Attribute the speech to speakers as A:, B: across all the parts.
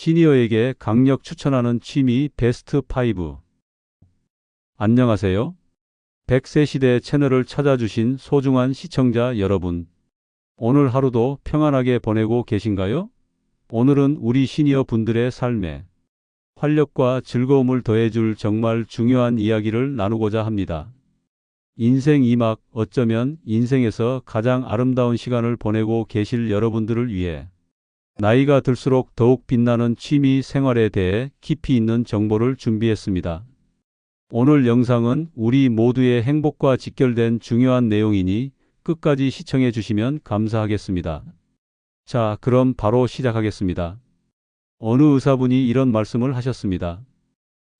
A: 시니어에게 강력 추천하는 취미 베스트 5. 안녕하세요. 100세 시대 채널을 찾아주신 소중한 시청자 여러분. 오늘 하루도 평안하게 보내고 계신가요? 오늘은 우리 시니어 분들의 삶에 활력과 즐거움을 더해줄 정말 중요한 이야기를 나누고자 합니다. 인생 2막 어쩌면 인생에서 가장 아름다운 시간을 보내고 계실 여러분들을 위해 나이가 들수록 더욱 빛나는 취미 생활에 대해 깊이 있는 정보를 준비했습니다. 오늘 영상은 우리 모두의 행복과 직결된 중요한 내용이니 끝까지 시청해 주시면 감사하겠습니다. 자, 그럼 바로 시작하겠습니다. 어느 의사분이 이런 말씀을 하셨습니다.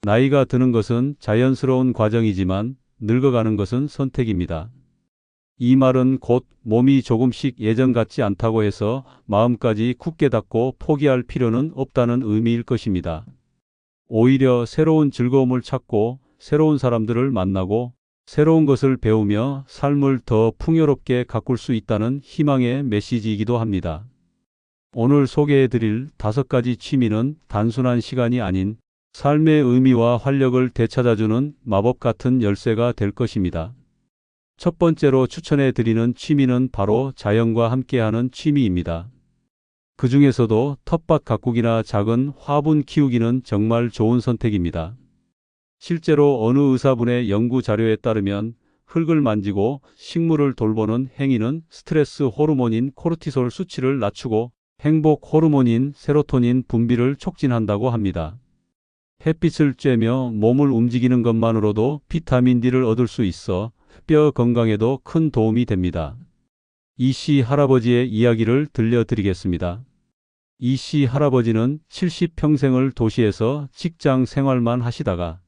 A: 나이가 드는 것은 자연스러운 과정이지만 늙어가는 것은 선택입니다. 이 말은 곧 몸이 조금씩 예전 같지 않다고 해서 마음까지 굳게 닫고 포기할 필요는 없다는 의미일 것입니다. 오히려 새로운 즐거움을 찾고 새로운 사람들을 만나고 새로운 것을 배우며 삶을 더 풍요롭게 가꿀 수 있다는 희망의 메시지이기도 합니다. 오늘 소개해 드릴 다섯 가지 취미는 단순한 시간이 아닌 삶의 의미와 활력을 되찾아주는 마법 같은 열쇠가 될 것입니다. 첫 번째로 추천해 드리는 취미는 바로 자연과 함께하는 취미입니다. 그 중에서도 텃밭 가꾸기나 작은 화분 키우기는 정말 좋은 선택입니다. 실제로 어느 의사분의 연구 자료에 따르면 흙을 만지고 식물을 돌보는 행위는 스트레스 호르몬인 코르티솔 수치를 낮추고 행복 호르몬인 세로토닌 분비를 촉진한다고 합니다. 햇빛을 쬐며 몸을 움직이는 것만으로도 비타민 D를 얻을 수 있어 뼈 건강에도 큰 도움이 됩니다. 이씨 할아버지의 이야기를 들려드리겠습니다. 이씨 할아버지는 70평생을 도시에서 직장 생활만 하시다가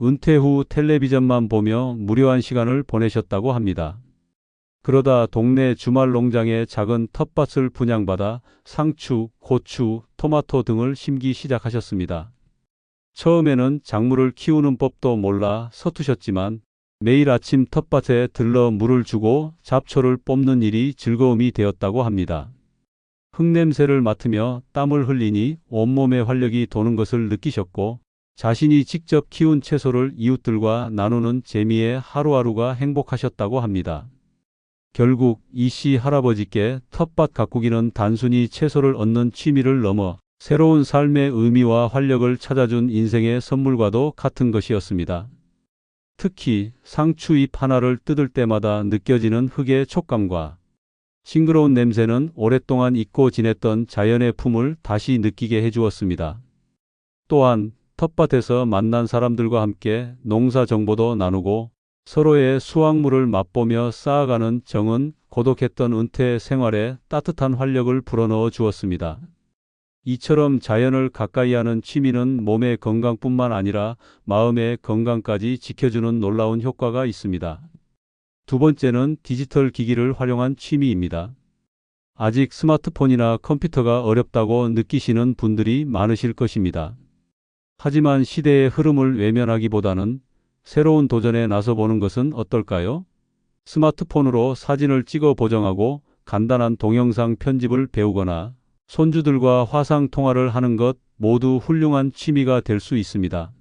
A: 은퇴 후 텔레비전만 보며 무료한 시간을 보내셨다고 합니다. 그러다 동네 주말 농장에 작은 텃밭을 분양받아 상추, 고추, 토마토 등을 심기 시작하셨습니다. 처음에는 작물을 키우는 법도 몰라 서투셨지만 매일 아침 텃밭에 들러 물을 주고 잡초를 뽑는 일이 즐거움이 되었다고 합니다. 흙냄새를 맡으며 땀을 흘리니 온몸에 활력이 도는 것을 느끼셨고 자신이 직접 키운 채소를 이웃들과 나누는 재미에 하루하루가 행복하셨다고 합니다. 결국 이 씨 할아버지께 텃밭 가꾸기는 단순히 채소를 얻는 취미를 넘어 새로운 삶의 의미와 활력을 찾아준 인생의 선물과도 같은 것이었습니다. 특히 상추 잎 하나를 뜯을 때마다 느껴지는 흙의 촉감과 싱그러운 냄새는 오랫동안 잊고 지냈던 자연의 품을 다시 느끼게 해주었습니다. 또한 텃밭에서 만난 사람들과 함께 농사 정보도 나누고 서로의 수확물을 맛보며 쌓아가는 정은 고독했던 은퇴 생활에 따뜻한 활력을 불어넣어 주었습니다. 이처럼 자연을 가까이 하는 취미는 몸의 건강뿐만 아니라 마음의 건강까지 지켜주는 놀라운 효과가 있습니다. 두 번째는 디지털 기기를 활용한 취미입니다. 아직 스마트폰이나 컴퓨터가 어렵다고 느끼시는 분들이 많으실 것입니다. 하지만 시대의 흐름을 외면하기보다는 새로운 도전에 나서보는 것은 어떨까요? 스마트폰으로 사진을 찍어 보정하고 간단한 동영상 편집을 배우거나 손주들과 화상 통화를 하는 것 모두 훌륭한 취미가 될 수 있습니다.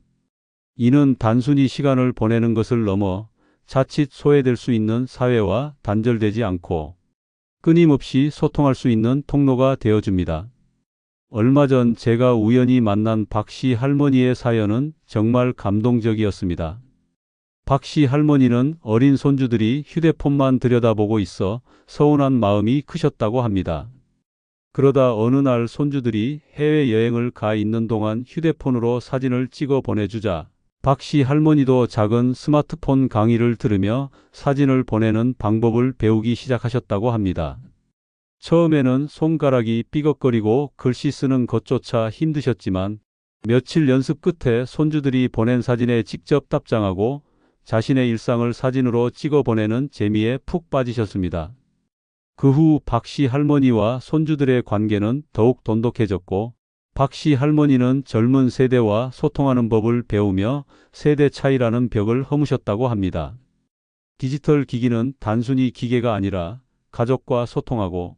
A: 이는 단순히 시간을 보내는 것을 넘어 자칫 소외될 수 있는 사회와 단절되지 않고 끊임없이 소통할 수 있는 통로가 되어줍니다. 얼마 전 제가 우연히 만난 박씨 할머니의 사연은 정말 감동적이었습니다. 박씨 할머니는 어린 손주들이 휴대폰만 들여다보고 있어 서운한 마음이 크셨다고 합니다. 그러다 어느 날 손주들이 해외여행을 가 있는 동안 휴대폰으로 사진을 찍어 보내주자 박 씨 할머니도 작은 스마트폰 강의를 들으며 사진을 보내는 방법을 배우기 시작하셨다고 합니다. 처음에는 손가락이 삐걱거리고 글씨 쓰는 것조차 힘드셨지만 며칠 연습 끝에 손주들이 보낸 사진에 직접 답장하고 자신의 일상을 사진으로 찍어 보내는 재미에 푹 빠지셨습니다. 그 후 박 씨 할머니와 손주들의 관계는 더욱 돈독해졌고 박 씨 할머니는 젊은 세대와 소통하는 법을 배우며 세대 차이라는 벽을 허무셨다고 합니다. 디지털 기기는 단순히 기계가 아니라 가족과 소통하고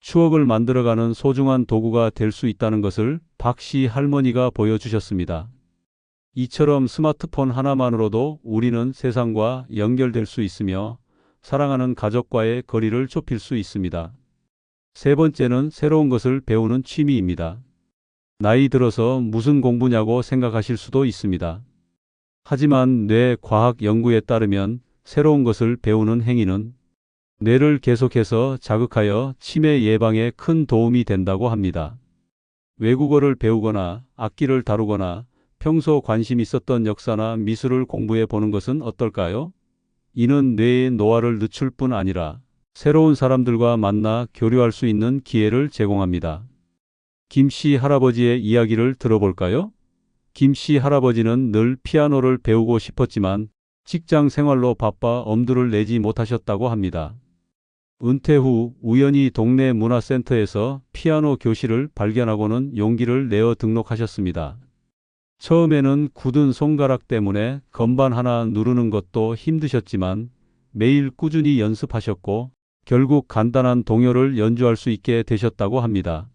A: 추억을 만들어가는 소중한 도구가 될 수 있다는 것을 박 씨 할머니가 보여주셨습니다. 이처럼 스마트폰 하나만으로도 우리는 세상과 연결될 수 있으며 사랑하는 가족과의 거리를 좁힐 수 있습니다. 세 번째는 새로운 것을 배우는 취미입니다. 나이 들어서 무슨 공부냐고 생각하실 수도 있습니다. 하지만 뇌 과학 연구에 따르면 새로운 것을 배우는 행위는 뇌를 계속해서 자극하여 치매 예방에 큰 도움이 된다고 합니다. 외국어를 배우거나 악기를 다루거나 평소 관심 있었던 역사나 미술을 공부해 보는 것은 어떨까요? 이는 뇌의 노화를 늦출 뿐 아니라 새로운 사람들과 만나 교류할 수 있는 기회를 제공합니다. 김씨 할아버지의 이야기를 들어볼까요? 김씨 할아버지는 늘 피아노를 배우고 싶었지만 직장 생활로 바빠 엄두를 내지 못하셨다고 합니다. 은퇴 후 우연히 동네 문화센터에서 피아노 교실을 발견하고는 용기를 내어 등록하셨습니다. 처음에는 굳은 손가락 때문에 건반 하나 누르는 것도 힘드셨지만 매일 꾸준히 연습하셨고 결국 간단한 동요를 연주할 수 있게 되셨다고 합니다.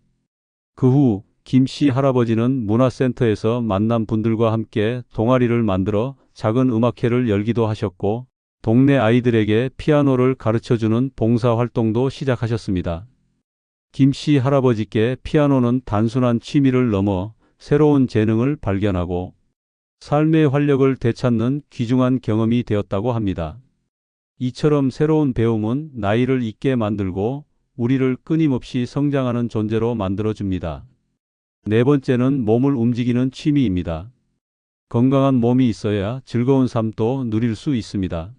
A: 그 후 김씨 할아버지는 문화센터에서 만난 분들과 함께 동아리를 만들어 작은 음악회를 열기도 하셨고 동네 아이들에게 피아노를 가르쳐주는 봉사 활동도 시작하셨습니다. 김씨 할아버지께 피아노는 단순한 취미를 넘어 새로운 재능을 발견하고 삶의 활력을 되찾는 귀중한 경험이 되었다고 합니다. 이처럼 새로운 배움은 나이를 있게 만들고 우리를 끊임없이 성장하는 존재로 만들어줍니다. 네 번째는 몸을 움직이는 취미입니다. 건강한 몸이 있어야 즐거운 삶도 누릴 수 있습니다.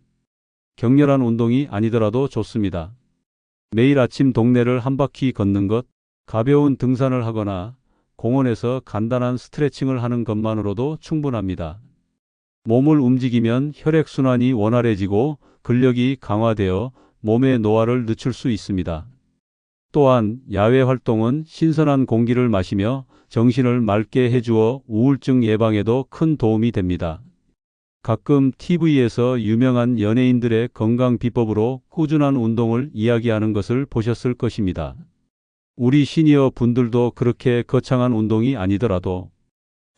A: 격렬한 운동이 아니더라도 좋습니다. 매일 아침 동네를 한 바퀴 걷는 것, 가벼운 등산을 하거나 공원에서 간단한 스트레칭을 하는 것만으로도 충분합니다. 몸을 움직이면 혈액순환이 원활해지고 근력이 강화되어 몸의 노화를 늦출 수 있습니다. 또한 야외 활동은 신선한 공기를 마시며 정신을 맑게 해주어 우울증 예방에도 큰 도움이 됩니다. 가끔 TV에서 유명한 연예인들의 건강 비법으로 꾸준한 운동을 이야기하는 것을 보셨을 것입니다. 우리 시니어 분들도 그렇게 거창한 운동이 아니더라도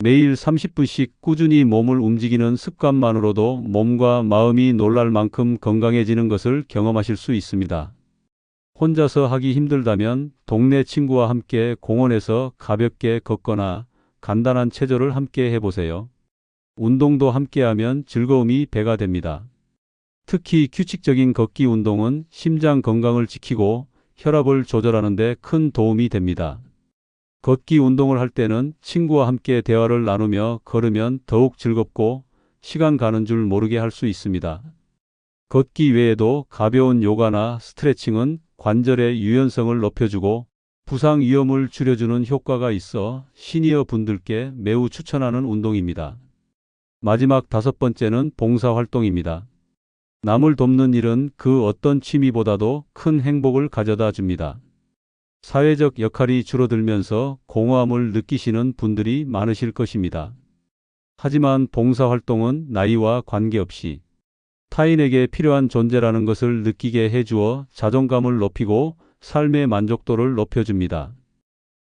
A: 매일 30분씩 꾸준히 몸을 움직이는 습관만으로도 몸과 마음이 놀랄 만큼 건강해지는 것을 경험하실 수 있습니다. 혼자서 하기 힘들다면 동네 친구와 함께 공원에서 가볍게 걷거나 간단한 체조를 함께 해보세요. 운동도 함께하면 즐거움이 배가 됩니다. 특히 규칙적인 걷기 운동은 심장 건강을 지키고 혈압을 조절하는 데 큰 도움이 됩니다. 걷기 운동을 할 때는 친구와 함께 대화를 나누며 걸으면 더욱 즐겁고 시간 가는 줄 모르게 할 수 있습니다. 걷기 외에도 가벼운 요가나 스트레칭은 관절의 유연성을 높여주고 부상 위험을 줄여주는 효과가 있어 시니어 분들께 매우 추천하는 운동입니다. 마지막 다섯 번째는 봉사활동입니다. 남을 돕는 일은 그 어떤 취미보다도 큰 행복을 가져다 줍니다. 사회적 역할이 줄어들면서 공허함을 느끼시는 분들이 많으실 것입니다. 하지만 봉사활동은 나이와 관계없이 타인에게 필요한 존재라는 것을 느끼게 해주어 자존감을 높이고 삶의 만족도를 높여줍니다.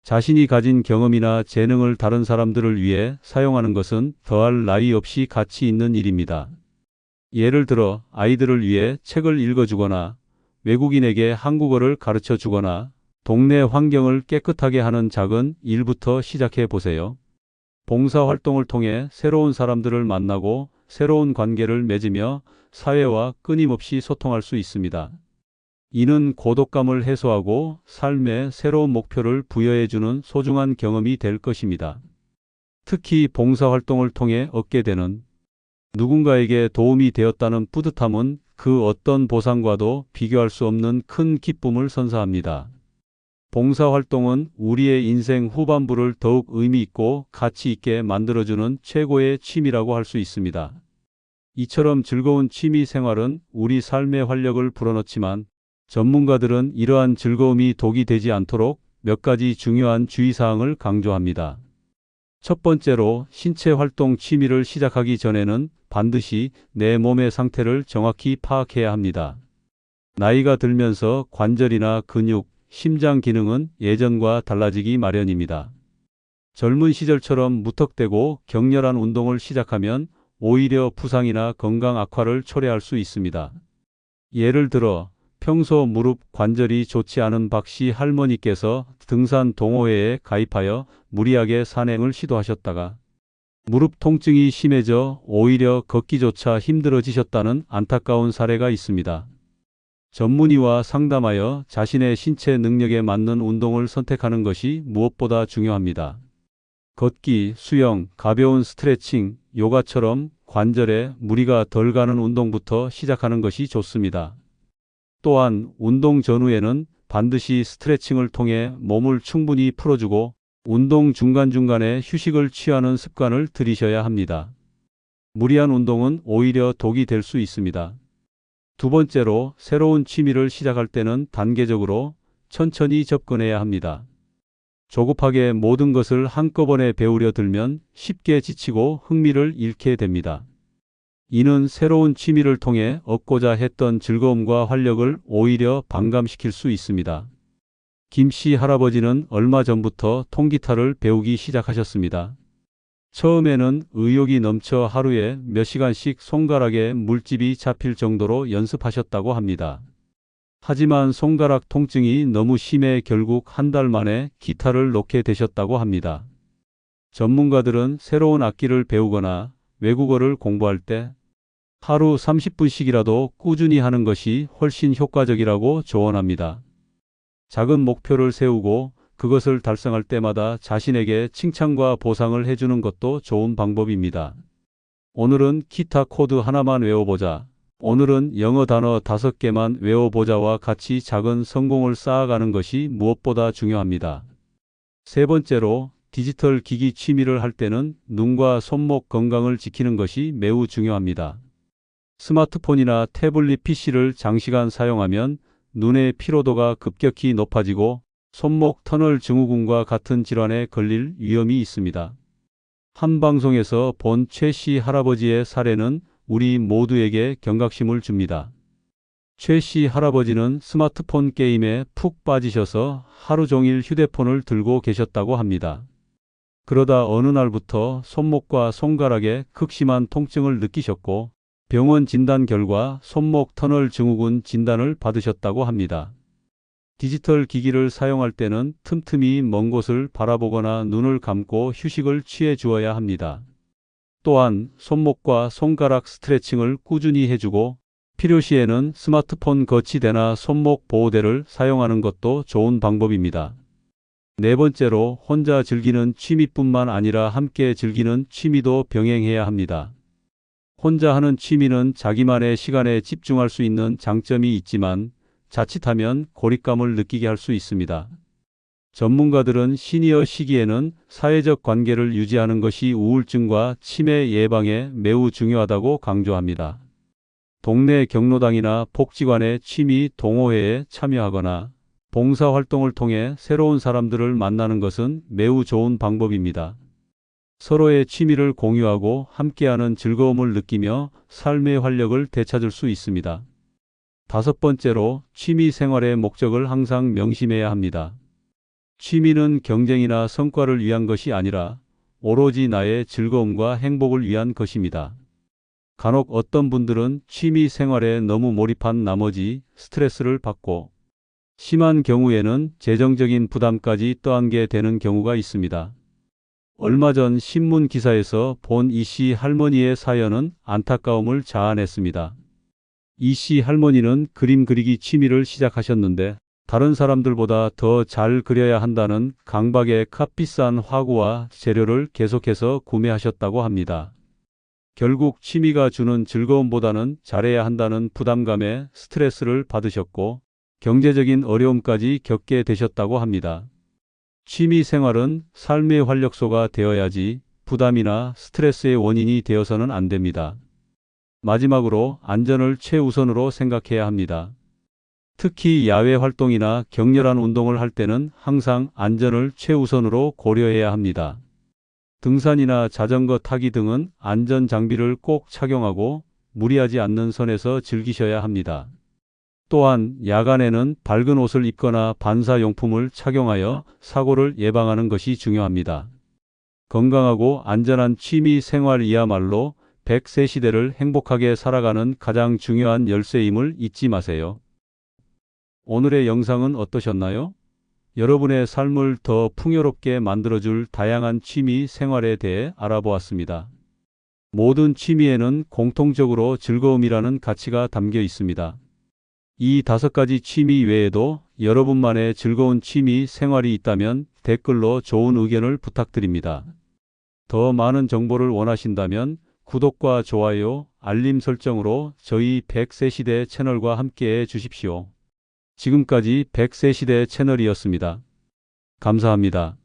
A: 자신이 가진 경험이나 재능을 다른 사람들을 위해 사용하는 것은 더할 나위 없이 가치 있는 일입니다. 예를 들어 아이들을 위해 책을 읽어주거나 외국인에게 한국어를 가르쳐 주거나 동네 환경을 깨끗하게 하는 작은 일부터 시작해 보세요. 봉사활동을 통해 새로운 사람들을 만나고 새로운 관계를 맺으며 사회와 끊임없이 소통할 수 있습니다. 이는 고독감을 해소하고 삶의 새로운 목표를 부여해주는 소중한 경험이 될 것입니다. 특히 봉사활동을 통해 얻게 되는 누군가에게 도움이 되었다는 뿌듯함은 그 어떤 보상과도 비교할 수 없는 큰 기쁨을 선사합니다. 봉사활동은 우리의 인생 후반부를 더욱 의미 있고 가치 있게 만들어주는 최고의 취미라고 할 수 있습니다. 이처럼 즐거운 취미 생활은 우리 삶의 활력을 불어넣지만 전문가들은 이러한 즐거움이 독이 되지 않도록 몇 가지 중요한 주의사항을 강조합니다. 첫 번째로 신체 활동 취미를 시작하기 전에는 반드시 내 몸의 상태를 정확히 파악해야 합니다. 나이가 들면서 관절이나 근육, 심장 기능은 예전과 달라지기 마련입니다. 젊은 시절처럼 무턱대고 격렬한 운동을 시작하면 오히려 부상이나 건강 악화를 초래할 수 있습니다. 예를 들어 평소 무릎 관절이 좋지 않은 박씨 할머니께서 등산 동호회에 가입하여 무리하게 산행을 시도하셨다가 무릎 통증이 심해져 오히려 걷기조차 힘들어지셨다는 안타까운 사례가 있습니다. 전문의와 상담하여 자신의 신체 능력에 맞는 운동을 선택하는 것이 무엇보다 중요합니다. 걷기, 수영, 가벼운 스트레칭, 요가처럼 관절에 무리가 덜 가는 운동부터 시작하는 것이 좋습니다. 또한 운동 전후에는 반드시 스트레칭을 통해 몸을 충분히 풀어주고 운동 중간중간에 휴식을 취하는 습관을 들이셔야 합니다. 무리한 운동은 오히려 독이 될 수 있습니다. 두 번째로 새로운 취미를 시작할 때는 단계적으로 천천히 접근해야 합니다. 조급하게 모든 것을 한꺼번에 배우려 들면 쉽게 지치고 흥미를 잃게 됩니다. 이는 새로운 취미를 통해 얻고자 했던 즐거움과 활력을 오히려 반감시킬 수 있습니다. 김 씨 할아버지는 얼마 전부터 통기타를 배우기 시작하셨습니다. 처음에는 의욕이 넘쳐 하루에 몇 시간씩 손가락에 물집이 잡힐 정도로 연습하셨다고 합니다. 하지만 손가락 통증이 너무 심해 결국 한 달 만에 기타를 놓게 되셨다고 합니다. 전문가들은 새로운 악기를 배우거나 외국어를 공부할 때 하루 30분씩이라도 꾸준히 하는 것이 훨씬 효과적이라고 조언합니다. 작은 목표를 세우고 그것을 달성할 때마다 자신에게 칭찬과 보상을 해주는 것도 좋은 방법입니다. 오늘은 기타 코드 하나만 외워보자. 오늘은 영어 단어 다섯 개만 외워보자와 같이 작은 성공을 쌓아가는 것이 무엇보다 중요합니다. 세 번째로 디지털 기기 취미를 할 때는 눈과 손목 건강을 지키는 것이 매우 중요합니다. 스마트폰이나 태블릿 PC를 장시간 사용하면 눈의 피로도가 급격히 높아지고 손목 터널 증후군과 같은 질환에 걸릴 위험이 있습니다. 한 방송에서 본 최 씨 할아버지의 사례는 우리 모두에게 경각심을 줍니다. 최 씨 할아버지는 스마트폰 게임에 푹 빠지셔서 하루 종일 휴대폰을 들고 계셨다고 합니다. 그러다 어느 날부터 손목과 손가락에 극심한 통증을 느끼셨고 병원 진단 결과 손목 터널 증후군 진단을 받으셨다고 합니다. 디지털 기기를 사용할 때는 틈틈이 먼 곳을 바라보거나 눈을 감고 휴식을 취해 주어야 합니다. 또한 손목과 손가락 스트레칭을 꾸준히 해주고 필요시에는 스마트폰 거치대나 손목 보호대를 사용하는 것도 좋은 방법입니다. 네 번째로 혼자 즐기는 취미뿐만 아니라 함께 즐기는 취미도 병행해야 합니다. 혼자 하는 취미는 자기만의 시간에 집중할 수 있는 장점이 있지만 자칫하면 고립감을 느끼게 할 수 있습니다. 전문가들은 시니어 시기에는 사회적 관계를 유지하는 것이 우울증과 치매 예방에 매우 중요하다고 강조합니다. 동네 경로당이나 복지관의 취미 동호회에 참여하거나 봉사활동을 통해 새로운 사람들을 만나는 것은 매우 좋은 방법입니다. 서로의 취미를 공유하고 함께하는 즐거움을 느끼며 삶의 활력을 되찾을 수 있습니다. 다섯 번째로 취미 생활의 목적을 항상 명심해야 합니다. 취미는 경쟁이나 성과를 위한 것이 아니라 오로지 나의 즐거움과 행복을 위한 것입니다. 간혹 어떤 분들은 취미 생활에 너무 몰입한 나머지 스트레스를 받고 심한 경우에는 재정적인 부담까지 떠안게 되는 경우가 있습니다. 얼마 전 신문 기사에서 본 이 씨 할머니의 사연은 안타까움을 자아냈습니다. 이 씨 할머니는 그림 그리기 취미를 시작하셨는데 다른 사람들보다 더 잘 그려야 한다는 강박에 값비싼 화구와 재료를 계속해서 구매하셨다고 합니다. 결국 취미가 주는 즐거움보다는 잘해야 한다는 부담감에 스트레스를 받으셨고 경제적인 어려움까지 겪게 되셨다고 합니다. 취미 생활은 삶의 활력소가 되어야지 부담이나 스트레스의 원인이 되어서는 안 됩니다. 마지막으로 안전을 최우선으로 생각해야 합니다. 특히 야외 활동이나 격렬한 운동을 할 때는 항상 안전을 최우선으로 고려해야 합니다. 등산이나 자전거 타기 등은 안전 장비를 꼭 착용하고 무리하지 않는 선에서 즐기셔야 합니다. 또한 야간에는 밝은 옷을 입거나 반사용품을 착용하여 사고를 예방하는 것이 중요합니다. 건강하고 안전한 취미 생활이야말로 100세 시대를 행복하게 살아가는 가장 중요한 열쇠임을 잊지 마세요. 오늘의 영상은 어떠셨나요? 여러분의 삶을 더 풍요롭게 만들어줄 다양한 취미 생활에 대해 알아보았습니다. 모든 취미에는 공통적으로 즐거움이라는 가치가 담겨 있습니다. 이 다섯 가지 취미 외에도 여러분만의 즐거운 취미 생활이 있다면 댓글로 좋은 의견을 부탁드립니다. 더 많은 정보를 원하신다면 구독과 좋아요, 알림 설정으로 저희 100세 시대 채널과 함께 해 주십시오. 지금까지 100세 시대 채널이었습니다. 감사합니다.